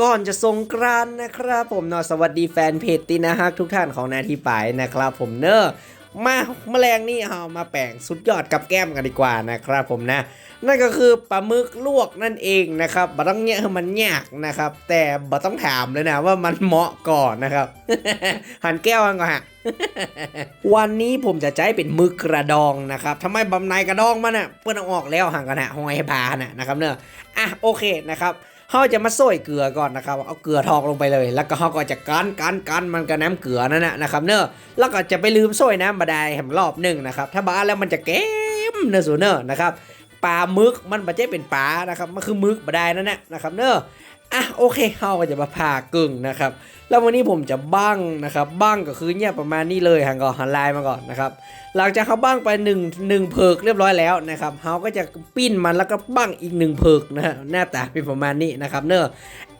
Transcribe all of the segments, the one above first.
ก่อนจะสงกรานนะครับผมเนาะสวัสดีแฟนเพจตินาฮักทุกท่านของนาทีปายนะครับผมเนอะมาแมลงนี่เอามาแป่งสุดยอดกับแก้มกันดีกว่านะครับผมนะ นั่นก็คือปลาหมึกลวกนั่นเองนะครับบ่ต้องเนี้ยมันยากนะครับ แต่บ่ต้องถามเลยนะว่ามันเหมาะก่อนนะครับ หันแก้วกันก่อนฮะวันนี้ผมจะใช้เป็นหมึกกระดองนะครับทำไมบำนายกระดองมันอะเปิ้นเอาออกแล้วห่างกันฮะหอยบาน่ะนะครับเนอะอะโอเคนะครับ เขาจะมาโซ่ยเกลือก่อนนะครับ เอาเกลือทอกลงไปเลย แล้วก็เขาก็จะกันกันกันมันกับน้ำเกลือนั่นนะนะครับเนอะแล้วก็จะไปลืมโซ่ยน้ำบาดายแหมรอบหนึ่งนะครับ ถ้าบ้าแล้วมันจะเก็มเนอะสูเนอะนะครับปลามึกมันไม่ใช่เป็นปลานะครับ มันคือมึกบาดายนั่นแหละนะครับเนอะ อะโอเคเขาก็จะมาผ่ากึ่งนะครับ แล้ววันนี้ผมจะบ้างนะครับบ้างก็คือเนี่ยประมาณนี้เลยหันก่อนหันลายมาก่อนนะครับ หลังจากเขาบ้างไป1นึ่งหนึ่งเพิกเรียบร้อยแล้วนะครับเขาก็จะปิ้นมันแล้วก็บ้างอีกหนึ่งเพิกนะฮะหน้าตาเป็นประมาณนี้นะครับเนอะ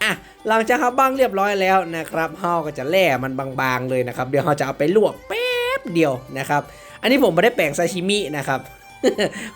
อะหลังจากเขาบ้างเรียบร้อยแล้วนะครับเขาก็จะแล่มันบางๆเลยนะครับ เดี๋ยวเขาจะเอาไปลวกแป๊บเดียวนะครับ อันนี้ผมไม่ได้แปลงซาชิมินะครับ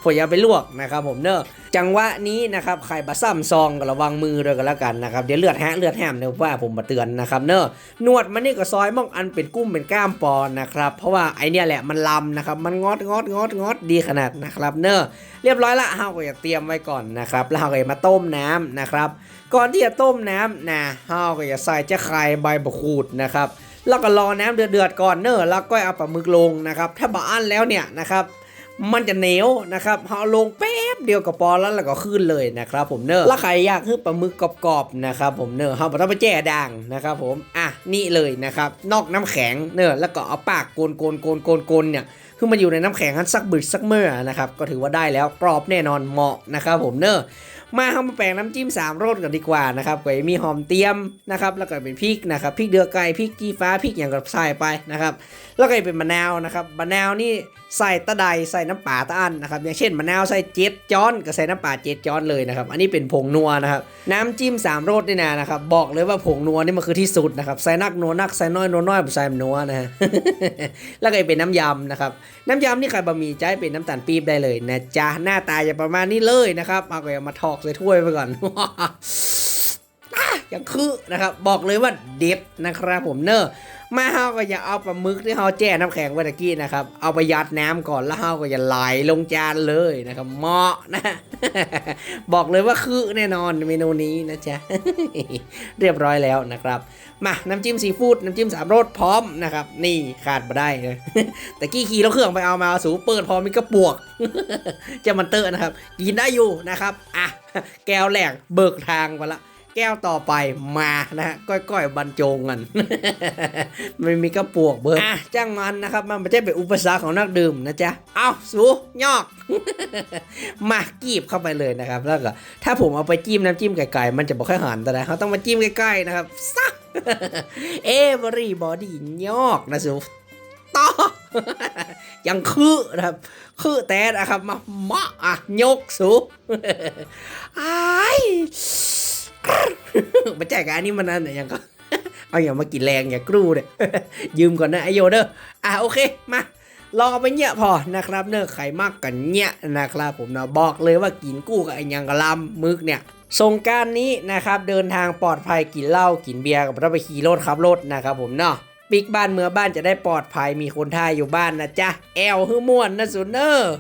ผมจะเอาไปลวกนะครับผมเนอะจังหวะนี้นะครับใครบะซ้ำซองก็ระวังมือด้วยกันแล้วกันนะครับเดี๋ยวเลือดแฮะเลือดแฮมเดี๋ยว่าผมมาเตือนนะครับเนอะนวดมันนี่ก็ซอยมองอันเป็นกุ้มเป็นก้ามปอนนะครับเพราะว่าไอเนี่ยแหละมันลำนะครับมันงอดงอดงอดงอดดีขนาดนะครับเนอะเรียบร้อยละเฮาก็จะเตรียมไว้ก่อนนะครับแล้วเฮาก็จะมาต้มน้ำนะครับก่อนที่จะต้มน้ำนะเฮาก็จะใส่เจ้าไข่ใบมะกรูดนะครับแล้วก็รอน้ำเดือดๆก่อนเนอะแล้วก็เอาปลาหมึกลงนะครับถ้าบะอั้นแล้วเนี่ยนะครับ มันจะเหนียวนะครับเอาลงแป๊บเดียวกับปอแล้วแล้วก็ขึ้นเลยนะครับผมเนอะแล้วใครอยากคือปลาหมึกกรอบๆนะครับผมเนอะเขาบอกต้องไปแจ้ด่างนะครับผมอะนี่เลยนะครับนอกน้ำแข็งเนอะแล้วก็เอาปากโกนโกนโกนโกนโกนเนี่ยคือมันอยู่ในน้ำแข็งกันสักบึดสักเมื่อนะครับก็ถือว่าได้แล้วกรอบแน่นอนเหมาะนะครับผมเนอะ มาเข้ามาแปลงน้ำจิ้มสามรสกันดีกว่านะครับก็มีหอมเตียมนะครับแล้วก็เป็นพริกนะครับพริกเดือไก่พริกกีฟ้าพริกอย่างกับใส่ไปนะครับแล้วก็เป็นมะนาวนะครับมะนาวนี่ใส่ตะไดใส่น้ำปลาตะอันนะครับอย่างเช่นมะนาวใส่เจ็ดจ้อนก็ใส่น้ำปลาเจ็ดจ้อนเลยนะครับอันนี้เป็นผงนัวนะครับน้ำจิ้มสามรสนี่นะนะครับบอกเลยว่าผงนัวนี่มันคือที่สุดนะครับใส่นักนัวนักใส่น้อยนัวน้อยผมใส่นัวนะฮะแล้วก็เป็นน้ำยำนะครับน้ำยำนี่ใครบะหมี่ใจเป็นน้ำตาลปี๊บได้เลยนะจ๊ะหน้าตาจะประมาณนี้เลยนะครับเอาก็มาทอกใส่ถ้วยไปก่อนอย่างคือนะครับ บอกเลยว่าเด็ดนะครับผมเนอะ มาเฮาก็อย่าเอาปลาหมึกที่เฮาแจ้น้ำแข็งไว้ตะกี้นะครับ เอาไปยัดน้ำก่อนแล้วเฮาก็อย่าไหลลงจานเลยนะครับเหมาะนะ บอกเลยว่าคือแน่นอนเมนูนี้นะจ๊ะเรียบร้อยแล้วนะครับ มาน้ำจิ้มซีฟู้ดน้ำจิ้มสามรสพร้อมนะครับ นี่ขาดมาได้เลยแต่กี้ขี่แล้วเครื่องไปเอามาสูเปิดพร้อมีกระปวกจะมันเตอร์นะครับกินได้อยู่นะครับอะแก้วแหลกเบิกทางไปละ แก้วต่อไปมานะฮะก้อยๆบรรจงกัน ไม่มีกระปวกเบิร์อะจ้างมันนะครับ มันไม่ใช่เป็นอุปสรรคของนักดื่มนะจ๊ะ เอาสูยอก มากีบเข้าไปเลยนะครับ แล้วก็ถ้าผมเอาไปจิ้มน้ำจิ้มไก่ๆมันจะบอกให้หันแต่นะเขาต้องมาจิ้มใกล้ๆนะครับซักเอเวอรี่บอดี้ยอกนะสูต่อยังคือนะครับ คือแต่นะครับมาเหมาะอะยกสูไอ้าย มาแจกอันนี้มันอันไหนยังก็เอาอย่ามากินแรงอย่ากรูเด้ยืมก่อนนะไอโยเด้ออะโอเคมาลอไปเนี่ยพอนะครับเนอะไข่มากกันเนี่ยนะครับผมนะบอกเลยว่ากินกู้กับไอ้ยังกะลำมึกเนี่ยสงการนี้นะครับเดินทางปลอดภัยกินเหล้ากินเบียร์กับเราไปขี่รถขับรถนะครับผมเนาะปิกบ้านเมืองบ้านจะได้ปลอดภัยมีคนท่าอยู่บ้านนะจ๊ะแอลฮือม่วนนะสุนเนอร์